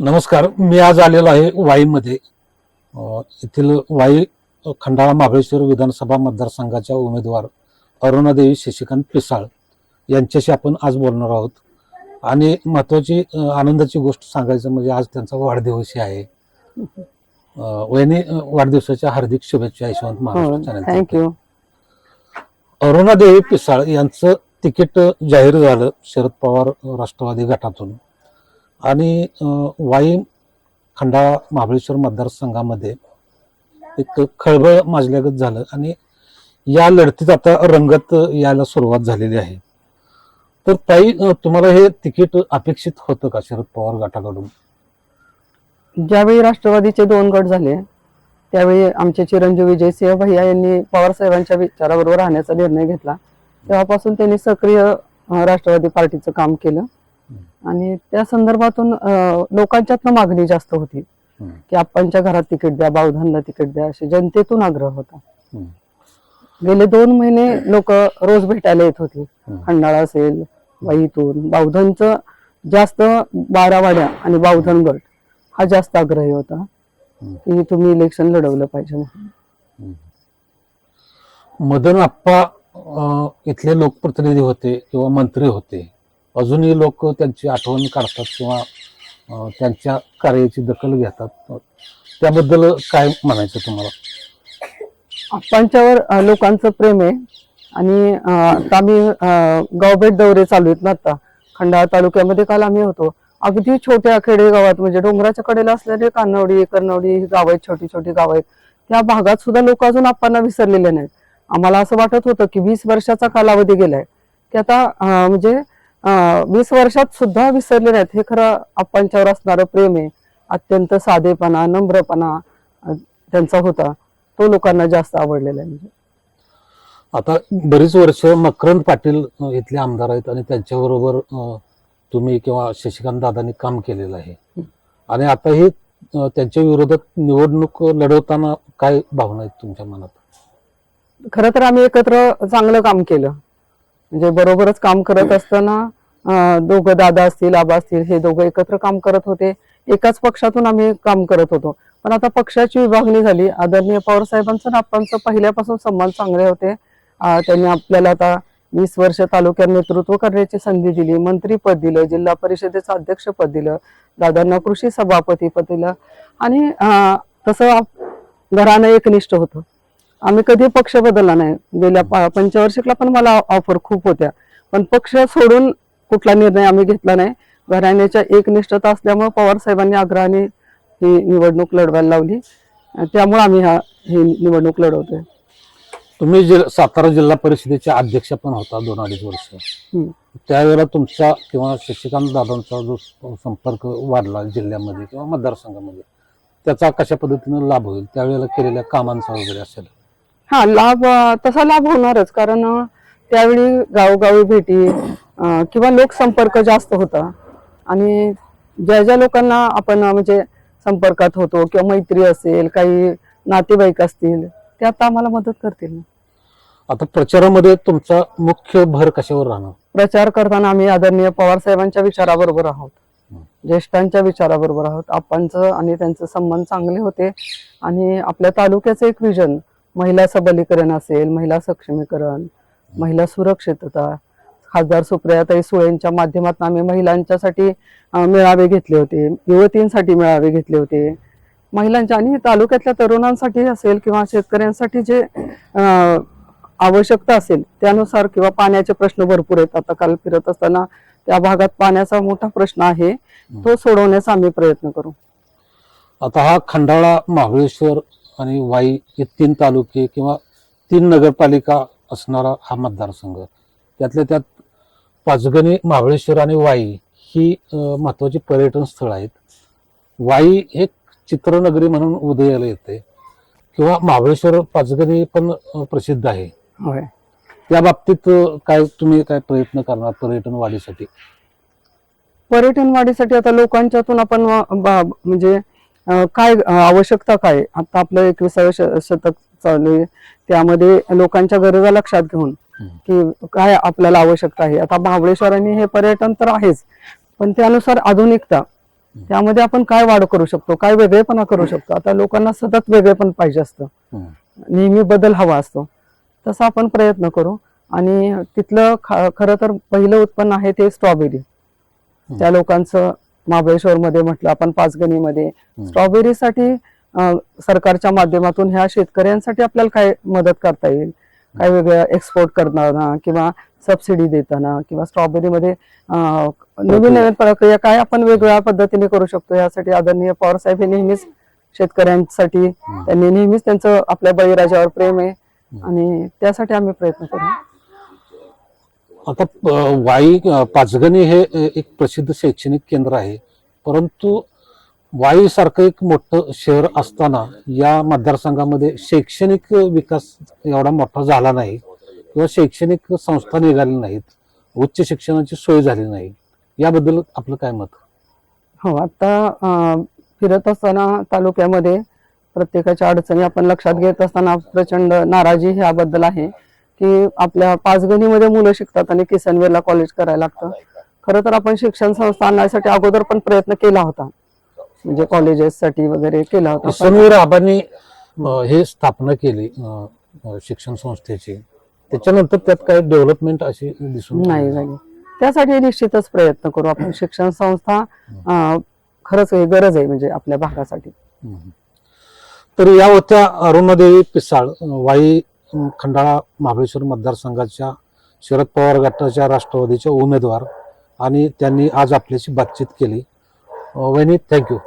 नमस्कार मी आज आलेलो आहे वाईमध्ये. येथील वाई खंडाळा महाबळेश्वर विधानसभा मतदारसंघाच्या उमेदवार अरुणादेवी शशिकांत पिसाळ यांच्याशी आपण आज बोलणार आहोत. आणि महत्वाची आनंदाची गोष्ट सांगायचं म्हणजे आज त्यांचा वाढदिवसही आहे. वहिनी वाढदिवसाच्या हार्दिक शुभेच्छा Yashwant Maharashtra channel thank you Arunadevi Pisal यांचं तिकीट जाहीर झालं शरद पवार राष्ट्रवादी गटातून. आणि वाई खंडाळा महाबळेश्वर मतदारसंघामध्ये एक खळबळ माजल्यागत झालं आणि या लढतीत आता रंगत यायला सुरुवात झालेली आहे. तर ताई तुम्हाला हे तिकीट अपेक्षित होतं का शरद पवार गटाकडून? ज्यावेळी राष्ट्रवादीचे दोन गट झाले त्यावेळी आमचे चिरंजीव विजयसिंह भैया यांनी पवार साहेबांच्या विचाराबरोबर राहण्याचा निर्णय घेतला. तेव्हापासून त्यांनी सक्रिय राष्ट्रवादी पार्टीचं काम केलं. आणि त्या संदर्भातून लोकांच्यातनं मागणी जास्त होती. की आप्पांच्या घरात तिकीट द्या बावधानला तिकीट द्या अशी जनतेतून आग्रह होता. गेले दोन महिने लोक रोज भेटायला येत होते. खंडाळा असेल वाईतून बावधनचं जास्त बारावाड्या आणि बावधन गट हा जास्त आग्रही होता. की तुम्ही इलेक्शन लढवलं पाहिजे. मदन आप्पा इथले लोकप्रतिनिधी होते किंवा मंत्री होते अजूनही लोक त्यांची आठवण काढतात किंवा त्यांच्या कार्याची दखल घेतात. त्याबद्दल काय म्हणायचं तुम्हाला? आप्पांच्यावर लोकांचं प्रेम आहे. आणि आता आम्ही गावभेट दौरे चालू आहेत ना आता. खंडाळा तालुक्यामध्ये काल आम्ही होतो. अगदी छोट्या खेडेगावात म्हणजे डोंगराच्या कडेला असलेले कानवडी करनवडी ही गाव आहेत छोटी छोटी गाव आहेत. त्या भागात सुद्धा लोक अजून आपण विसरलेले नाहीत. आम्हाला असं वाटत होतं की वीस वर्षाचा कालावधी गेलाय. की आता म्हणजे वीस वर्षात सुद्धा विसरले नाहीत. हे खरं आप्पांच्यावर असणारं प्रेम आहे. अत्यंत साधेपणा नम्रपणा त्यांचा होता. तो लोकांना जास्त आवडलेला आहे म्हणजे. आता बरीच वर्ष मकरंद पाटील इथले आमदार आहेत आणि त्यांच्याबरोबर तुम्ही किंवा शशिकांत दादांनी काम केलेलं आहे. आणि आताही अं, त्यांच्या विरोधात निवडणूक लढवताना काय भावना आहेत तुमच्या मनात? खरं तर आम्ही एकत्र चांगलं काम केलं. म्हणजे बरोबरच काम करत असताना दोघं दादा असतील आबा असतील हे दोघं एकत्र काम करत होते. एकाच पक्षातून आम्ही काम करत होतो. पण आता पक्षाची विभागणी झाली. आदरणीय पवारसाहेबांचं आणि पहिल्यापासून संबंध चांगले होते. त्यांनी आपल्याला आता वीस वर्ष तालुक्यात नेतृत्व करण्याची संधी दिली. मंत्रीपद दिलं जिल्हा परिषदेचं अध्यक्षपद दिलं दादांना कृषी सभापती पद दिलं. आणि तसं घरानं एकनिष्ठ होतं. आम्ही कधी पक्ष बदलला नाही. गेल्या पा- पण मला ऑफर खूप होत्या. पण पक्ष सोडून कुठला निर्णय आम्ही घेतला नाही. घराण्याच्या एकनिष्ठता असल्यामुळे पवार साहेबांनी आग्रहाने ही निवडणूक लढवायला लावली. त्यामुळे आम्ही हा ही निवडणूक लढवतोय. तुम्ही जिल सातारा जिल्हा परिषदेचे अध्यक्ष पण होता दोन अडीच वर्ष. त्यावेळेला तुमचा किंवा शशिकांत दादांचा जो संपर्क वाढला जिल्ह्यामध्ये किंवा मतदारसंघामध्ये त्याचा कशा पद्धतीने लाभ होईल? त्यावेळेला केलेल्या कामांचा वगैरे असेल. हा लाभ तसा लाभ होणारच. कारण त्यावेळी गावोगावी भेटी किंवा लोकसंपर्क जास्त होता. आणि ज्या ज्या लोकांना आपण म्हणजे संपर्कात होतो किंवा मैत्री असेल काही नातेवाईक असतील ते आता आम्हाला मदत करतील आता प्रचारामध्ये तुमचा मुख्य भर कशावर राहणार? प्रचार करताना आम्ही आदरणीय पवार साहेबांच्या विचाराबरोबर आहोत. ज्येष्ठांच्या विचाराबरोबर आहोत. आप्पांचं आणि त्यांचे संबंध चांगले होते. आणि आपल्या तालुक्याचं एक विजन महिला सबलीकरण असेल महिला सक्षमीकरण महिला सुरक्षितता खासदार सुप्रियाताई सुळेंच्या माध्यमातून आम्ही महिलांच्यासाठी मेळावे घेतले होते युवतींसाठी मेळावे घेतले होते. महिलांच्या आणि तालुक्यातल्या तरुणांसाठी असेल किंवा शेतकऱ्यांसाठी जे आवश्यकता असेल त्यानुसार किंवा पाण्याचे प्रश्न भरपूर आहेत. आता काल फिरत असताना त्या भागात पाण्याचा मोठा प्रश्न आहे. तो सोडवण्याचा आम्ही प्रयत्न करू. आता हा खंडाळा महाबळेश्वर आणि वाई हे तीन तालुके किंवा तीन नगरपालिका असणारा हा मतदारसंघ. त्यातल्या त्यात पाचगणी महाबळेश्वर आणि वाई ही महत्वाची पर्यटन स्थळ आहेत. वाई हे चित्रनगरी म्हणून उदयाला येते. किंवा महाबळेश्वर पाचगणी पण प्रसिद्ध आहे. त्या बाबतीत काय तुम्ही काय प्रयत्न करणार पर्यटन वाढीसाठी? पर्यटन वाढीसाठी आता लोकांच्यातून आपण म्हणजे काय आवश्यकता काय? आता आपलं एकविसावं श- शतक चालू आहे. त्यामध्ये लोकांच्या गरजा लक्षात घेऊन. की काय आपल्याला आवश्यकता आहे. आता महाबळेश्वर आणि हे पर्यटन तर आहेच पण त्यानुसार आधुनिकता त्यामध्ये आपण काय वाढ करू शकतो काय वेगळेपणा करू शकतो? आता लोकांना सतत वेगळेपण पाहिजे असतं. नेहमी बदल हवा असतो. तसा आपण प्रयत्न करू. आणि तिथलं खरं तर पहिलं उत्पन्न आहे ते स्ट्रॉबेरी. त्या लोकांचं महाबळेश्वर मध्ये म्हटलं आपण पाचगणीमध्ये. स्ट्रॉबेरीसाठी सरकारच्या माध्यमातून ह्या शेतकऱ्यांसाठी आपल्याला काय मदत करता येईल? काय वेगळं एक्सपोर्ट करताना किंवा सबसिडी देताना किंवा स्ट्रॉबेरीमध्ये नवीन नवीन प्रक्रिया काय आपण वेगळ्या पद्धतीने करू शकतो? यासाठी आदरणीय पवार साहेब हे नेहमीच शेतकऱ्यांसाठी त्यांनी नेहमीच त्यांचं आपल्या बळीराजावर प्रेम आहे आणि त्यासाठी आम्ही प्रयत्न करू. आता वाई पाचगणी हे एक प्रसिद्ध शैक्षणिक केंद्र आहे. परंतु वायूसारखं एक मोठं शहर असताना या मतदारसंघामध्ये शैक्षणिक विकास एवढा मोठा झाला नाही किंवा शैक्षणिक संस्था निघाल्या नाहीत उच्च शिक्षणाची सोय झाली नाही. याबद्दल आपलं काय मत? हो आता फिरत असताना तालुक्यामध्ये प्रत्येकाच्या अडचणी आपण लक्षात घेत असताना प्रचंड नाराजी ह्याबद्दल आहे की आपल्या पाचगणीमध्ये मुलं शिकतात आणि किसनवेरला कॉलेज करायला लागतं. खरं तर आपण शिक्षण संस्था आणण्यासाठी अगोदर पण प्रयत्न केला होता. म्हणजे कॉलेजेससाठी वगैरे केला होता. किसनवीर आबांनी हे स्थापना केली शिक्षण संस्थेची. त्याच्यानंतर त्यात काही डेव्हलपमेंट अशी दिसून नाही नाही. त्यासाठी निश्चितच प्रयत्न करू आपण. शिक्षण संस्था खरंच हे गरज आहे म्हणजे आपल्या भागासाठी. तर या होत्या अरुणादेवी पिसाळ वाई खंडाळा महाबळेश्वर मतदारसंघाच्या शरद पवार गटाच्या राष्ट्रवादीच्या उमेदवार आणि त्यांनी आज आपल्याशी बातचीत केली. वहिनी थँक्यू